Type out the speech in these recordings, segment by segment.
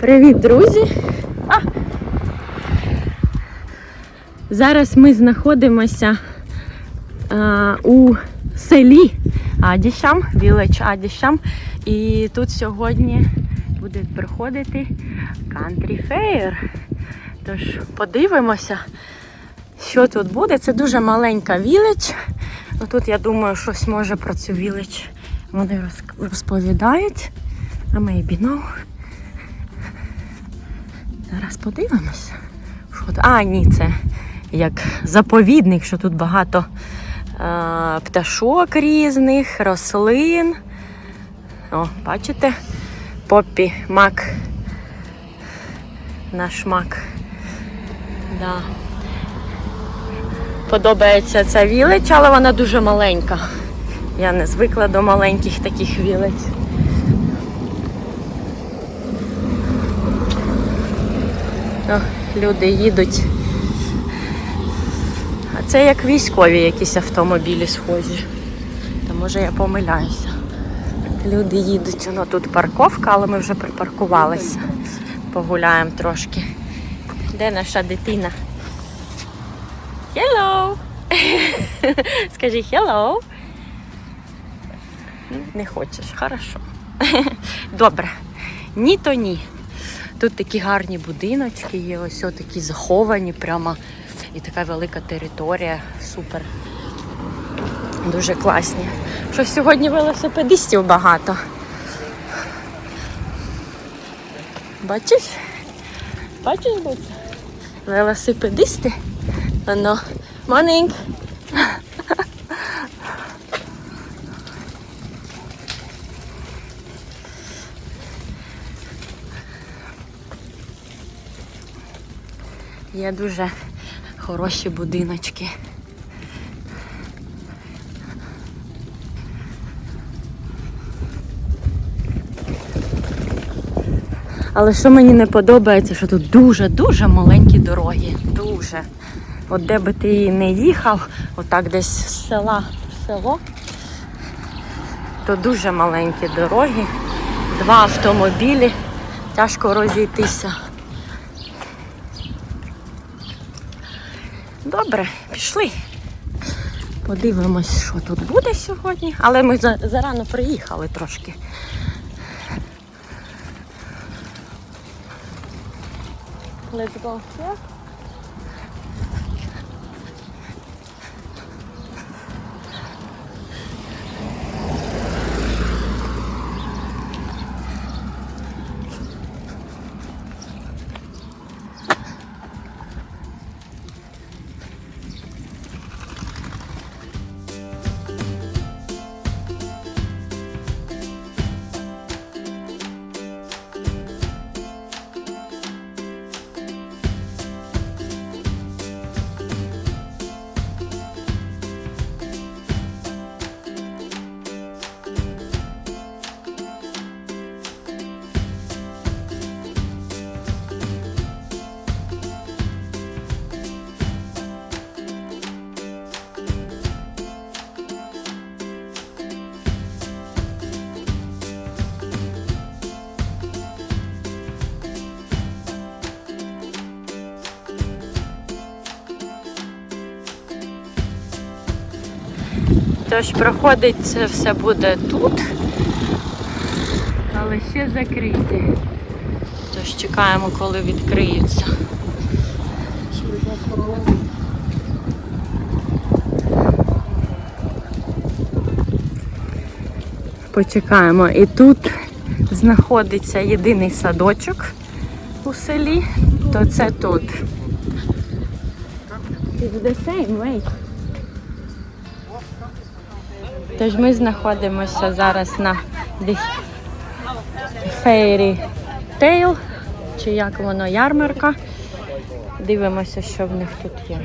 Привіт, друзі! А! Зараз ми знаходимося а, у селі Адішам, Village Адішам. І тут сьогодні буде приходити Country Fair. Тож подивимося, що тут буде. Це дуже маленька вілич. Тут, я думаю, щось може про цю вілич вони розповідають. А maybe no. Зараз тут? А, ні, це як заповідник, що тут багато е, пташок різних, рослин. О, бачите? Поппі, мак. Наш мак. Да. Подобається ця вілич, але вона дуже маленька. Я не звикла до маленьких таких вілиць. О, люди їдуть. А це як військові якісь автомобілі схожі. Та може я помиляюся. Люди їдуть, воно тут парковка, але ми вже припаркувалися. Погуляємо трошки. Де наша дитина? Hello! Скажи hello. Не хочеш, хорошо. Добре. Ні, то ні. Тут такі гарні будиночки є, ось такі заховані прямо. І така велика територія. Супер. Дуже класні. Що сьогодні велосипедистів багато. Бачиш? Бачиш, Буця? Велосипедисти? Воно. Morning. Є дуже хороші будиночки. Але що мені не подобається, що тут дуже-дуже маленькі дороги. Дуже. От де би ти не їхав, отак десь з села в село, то дуже маленькі дороги, два автомобілі, тяжко розійтися. Добре, пішли. Подивимось, що тут буде сьогодні. Але ми зарано приїхали трошки. Let's go here. Тож проходить це все буде тут, але ще закриті. Тож чекаємо, коли відкриються. Почекаємо. І тут знаходиться єдиний садочок у селі, то це тут. It's the same, wait. Тож ми знаходимося зараз на Fairy Tale, чи як воно ярмарка. Дивимося, що в них тут є.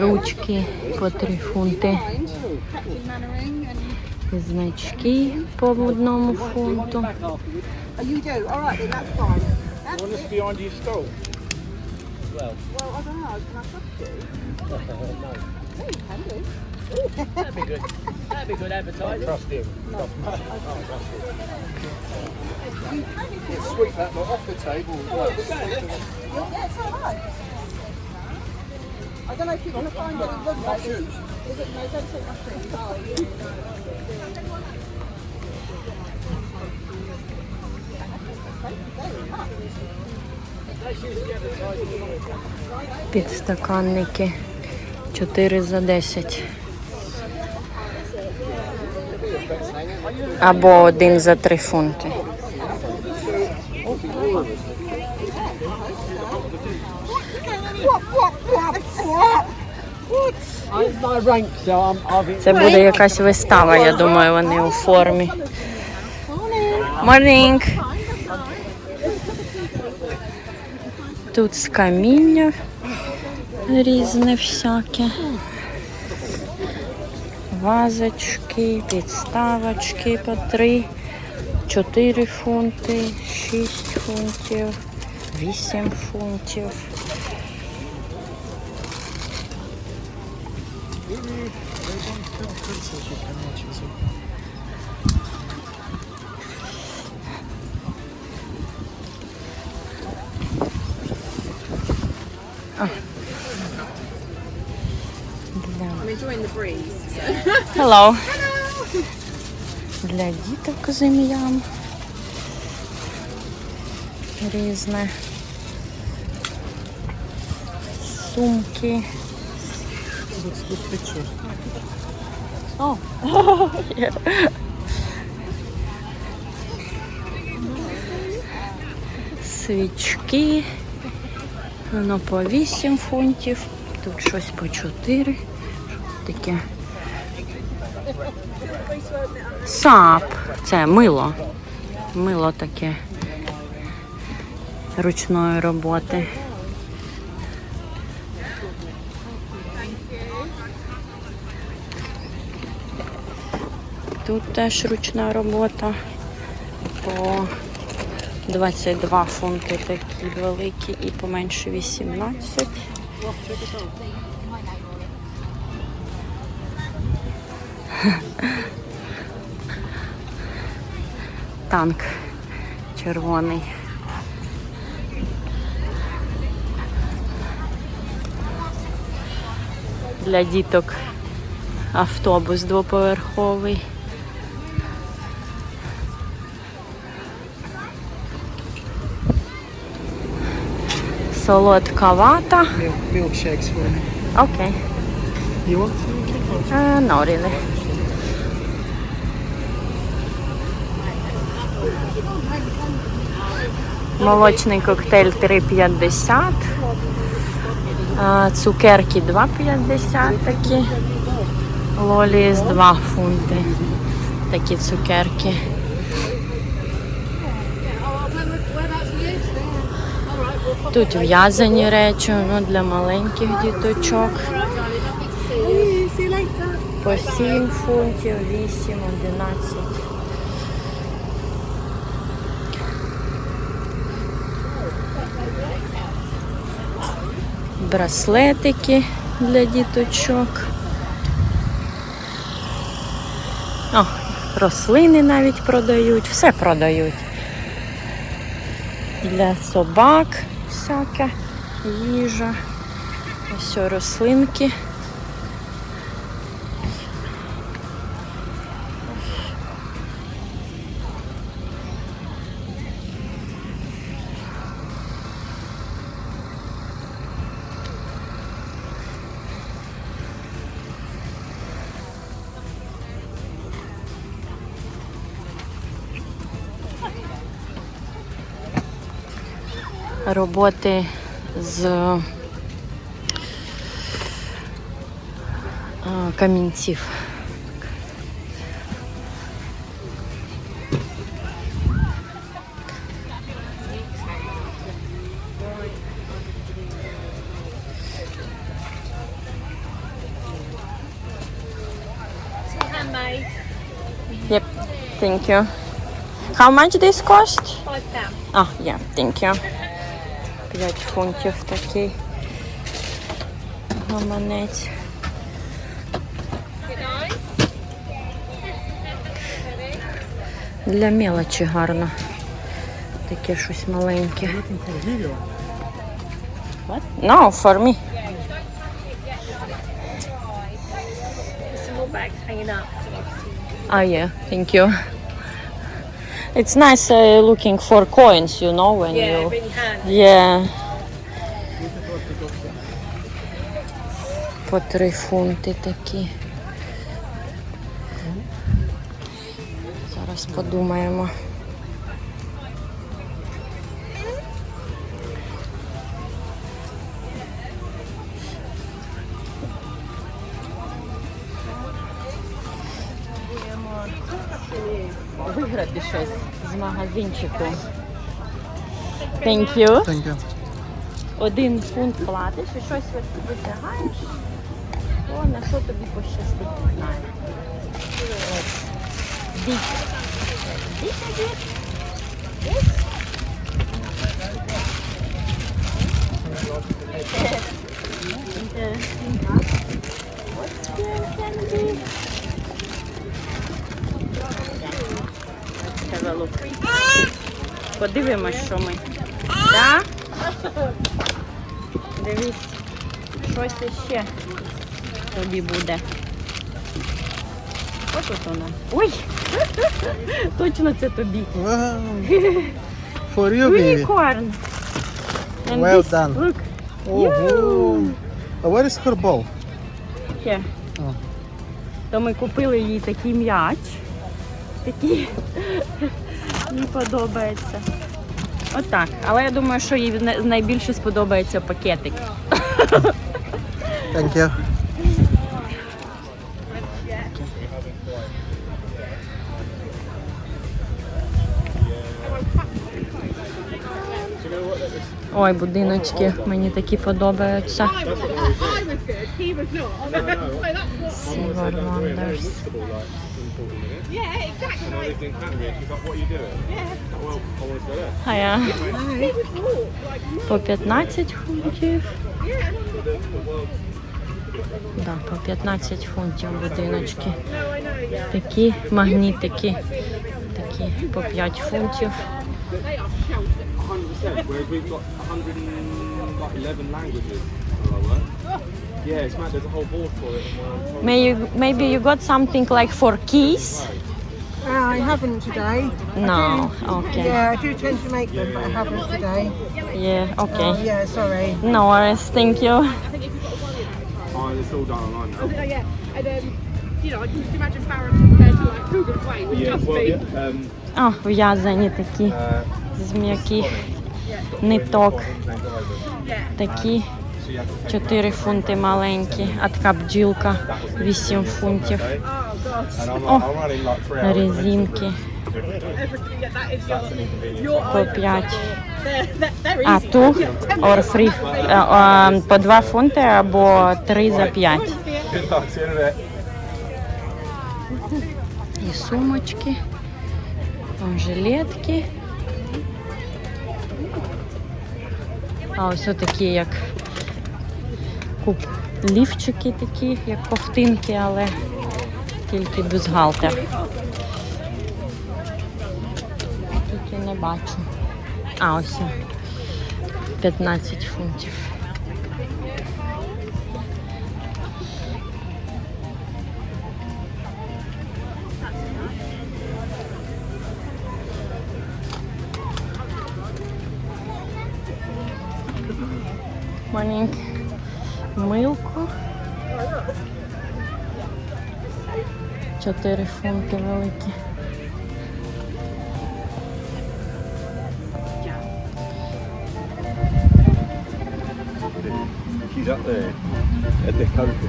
Ручки по 3 фунти. Значки по одному фунту. well? Well, I don't know. Can I touch you? no. Yeah, you can do. That'd be good. That'd be good advertising. I trust him. No. I trust him. You sweep that lot off the table. Oh, right. Yeah, it's all right. I don't know if you want to find it. It looks like it. Is it? No, don't take my thing. Thank you. Підстаканники 4 за 10. Або один за 3 фунти. Це буде якась вистава, я думаю, вони у формі. Morning. Тут з каміння різне всяке. Вазочки, підставочки по 3, 4 фунти, 6 фунтів, 8 фунтів. Для I'm enjoying the breeze. Hello. Hello. Для діток зим'ям. Різне. Сумки. О. Свічки. Воно по 8 фунтів. Тут щось по 4. Що таке? Сап. Це мило. Мило таке ручної роботи. Тут теж ручна робота. По 22 фунти такі великі і поменше 18. танк червоний. Для діток автобус двоповерховий. Солодка вата. Milkshakes for me. Окей. You want? Uh, no, really. Молочний коктейль 3,50. А, Цукерки 2,50 такі. Лоліс 2 фунти. Такі цукерки. Тут в'язані речі, ну, для маленьких діточок. По 7 фунтів, 8, 11. Браслетики для діточок. О, рослини навіть продають, все продають. Для собак всяке, їжа. Ось рослинки. Роботи з е, камінців. Yep, thank you. How much this cost? Five pounds. А, yeah, thank you. 5 фунтів такий гаманець. Для мелочі гарно. Таке щось маленьке. No, for me. Ah, yeah, thank you. It's nice uh, looking for coins, you know, when Yeah, you. really handy. Yeah. По три фунти такі. Зараз подумаємо. Виграти щось з магазинчику. Thank you. Thank you. Один фунт платиш і щось ви- витягаєш. О, на що тобі пощастить, не знаю. Дік, дік. Дік. What's here can look. Подивимось, що ми. Да? Дивись, щось іще тобі буде. Ось тут нас. Ой! Точно це тобі. Wow. For you, baby. Unicorn. And Well this, done. Look, Oh, oh. Where is her ball? here. О. То ми купили їй такий м'яч. Такий їй подобається. Отак. Але я думаю, що їй най- найбільше сподобається пакетик. Thank you. Ой, будиночки мені такі подобаються. Silver Wonders. А я по 15 фунтів. Да, по 15 фунтів будиночки. Такі магнітики. Такі по 5 фунтів. 100%, whereas we've got 111 languages work. Yeah, it's mad, there's a whole board for it. and, May you, maybe you got something like for keys? Uh, I haven't today. No. Okay. Yeah, I do tend to make them, but I haven't today. Yeah, okay. Oh, yeah, sorry. No worries, thank you. Oh, it's all done online now. yeah, and um, you know, I can just imagine Farron compared to like Google Play would Yeah, just well, be. yeah, um, О, в'язані такі uh, з м'яких ниток. Такі 4 фунти маленькі, а така бджілка 8 фунтів. Oh. Hours. Резинки по items. 5. They're, they're, they're А ту е, е, по 2 фунти або 3 за 5. Good luck, see you in a bit. І сумочки, о, жилетки. А ось такі як куп лівчики такі, як ковтинки, але тільки бюстгальтер. Тільки не бачу. А, ось. о, 15 фунтів. маленьке 4 фунти великі. Country.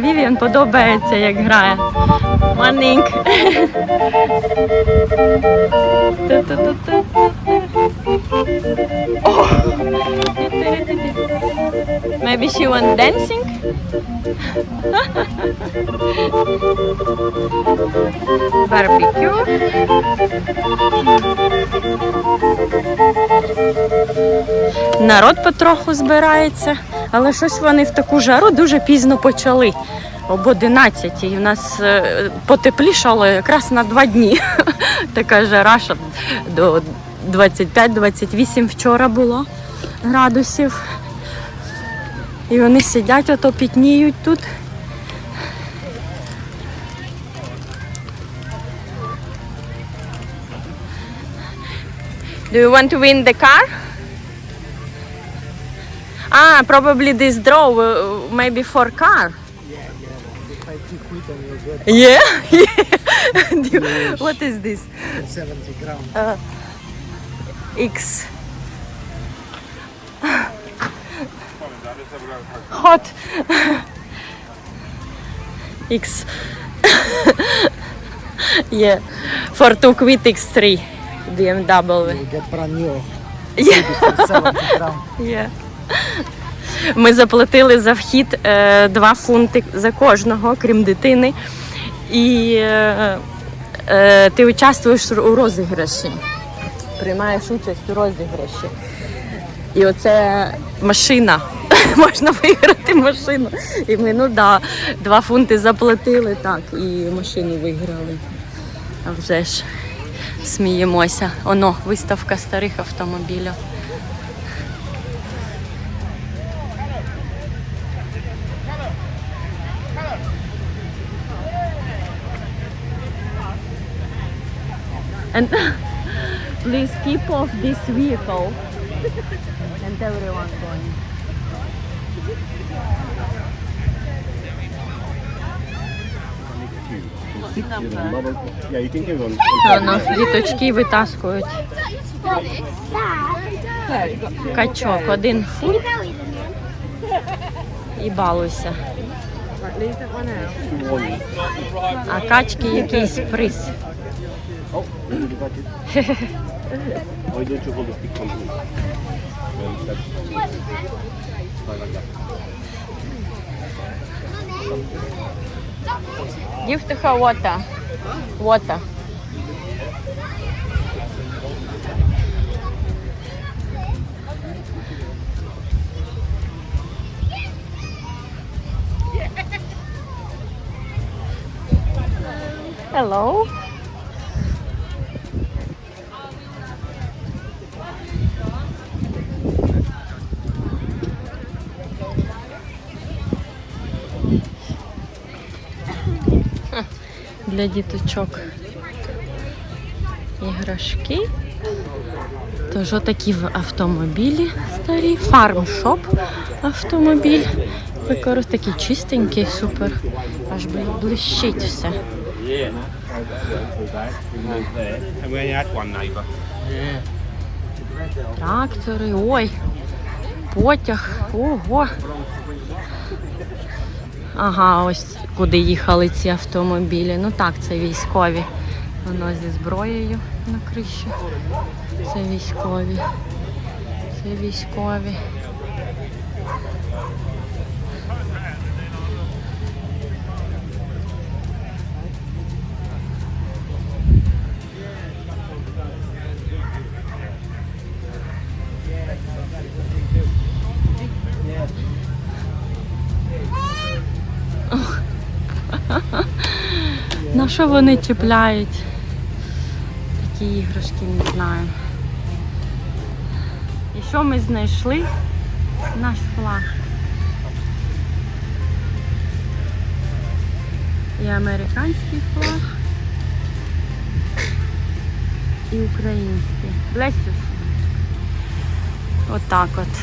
Вівіан подобається, як грає. Манink. Maybe she went dancing? Барбекю. Народ потроху збирається, але щось вони в таку жару дуже пізно почали. об 11. І у нас е, потеплішало якраз на два дні. Така жара, що до 25-28 вчора було градусів. І вони сидять, ото пітніють тут. Do you want to win the car? Ah, probably this draw, uh, maybe for car. Yeah, yeah. Do you- what is this? 70 grams. Uh, X. Hot. X. yeah, for to quit X3 BMW. You get brand new. Yeah. 70. Є. Ми заплатили за вхід е, 2 фунти за кожного, крім дитини. І е, е, ти участвуєш у розіграші. Приймаєш участь у розіграші. І оце машина. Можна виграти машину. І ми, ну да, 2 фунти заплатили, так, і машину виграли. А вже ж сміємося. Оно, виставка старих автомобілів. And please keep off this vehicle. and everyone going. Воно діточки витаскують. Качок, один фунт і балуйся. А качки якийсь приз. Give to her water. Water. Hello. Для діточок. Іграшки. Тож такі автомобілі старі. Фармшоп автомобіль. Використ такий чистенький, супер. Аж блищить все. Трактори, ой, потяг, ого. Ага, ось куди їхали ці автомобілі. Ну так, це військові. Воно зі зброєю на криші. Це військові. Це військові. Що вони чіпляють? Такі іграшки, не знаю. І що ми знайшли? Наш флаг. І американський флаг. І український. You. Отак от.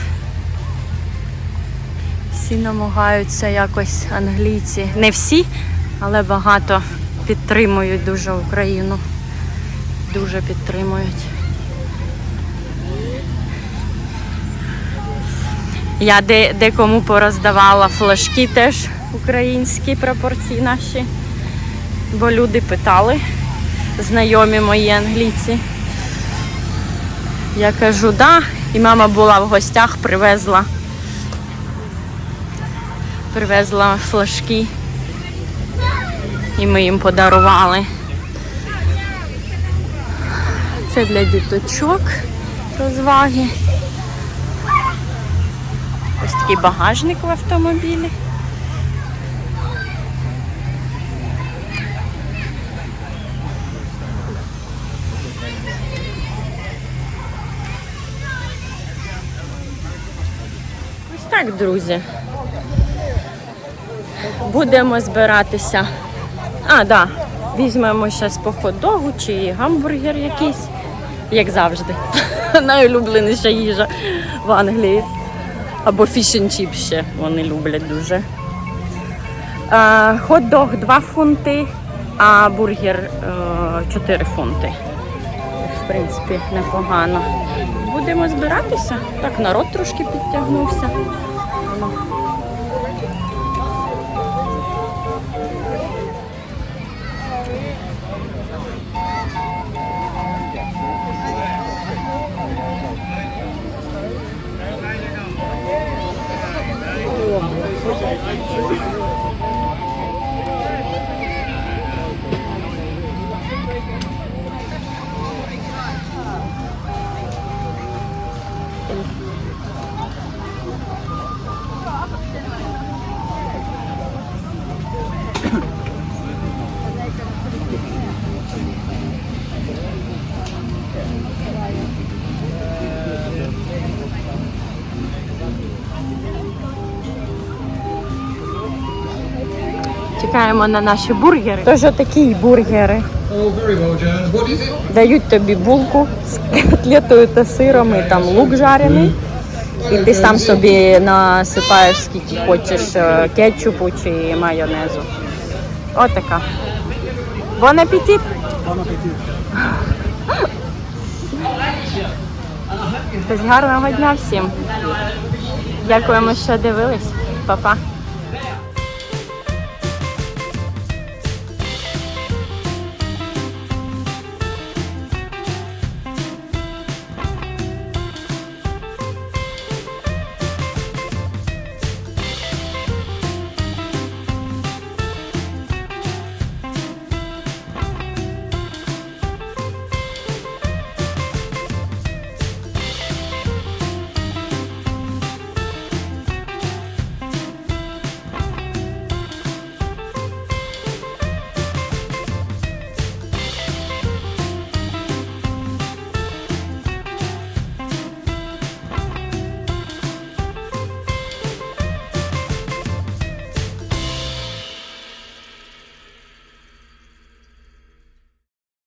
Всі намагаються якось англійці. Не всі, але багато підтримують дуже Україну. Дуже підтримують. Я де, декому пороздавала флажки теж українські прапорці наші, бо люди питали, знайомі мої англійці. Я кажу, да, і мама була в гостях, привезла. Привезла флажки і ми їм подарували. Це для діточок розваги. Ось такий багажник в автомобілі. Ось так, друзі. Будемо збиратися. А, да. Візьмемо зараз по хот-догу чи гамбургер якийсь, як завжди. Найулюбленіша їжа в Англії. Або фішн-чіп ще вони люблять дуже. Хот-дог 2 фунти, а бургер е, 4 фунти. В принципі, непогано. Будемо збиратися. Так, народ трошки підтягнувся. Воно. Чекаємо на наші бургери. Тож такі бургери. Дають тобі булку з котлетою та сиром і там лук жарений. І ти сам собі насипаєш скільки хочеш е, кетчупу чи майонезу. Отака. Бон апетит! Тож гарного дня всім. Дякуємо, що дивились. Па-па.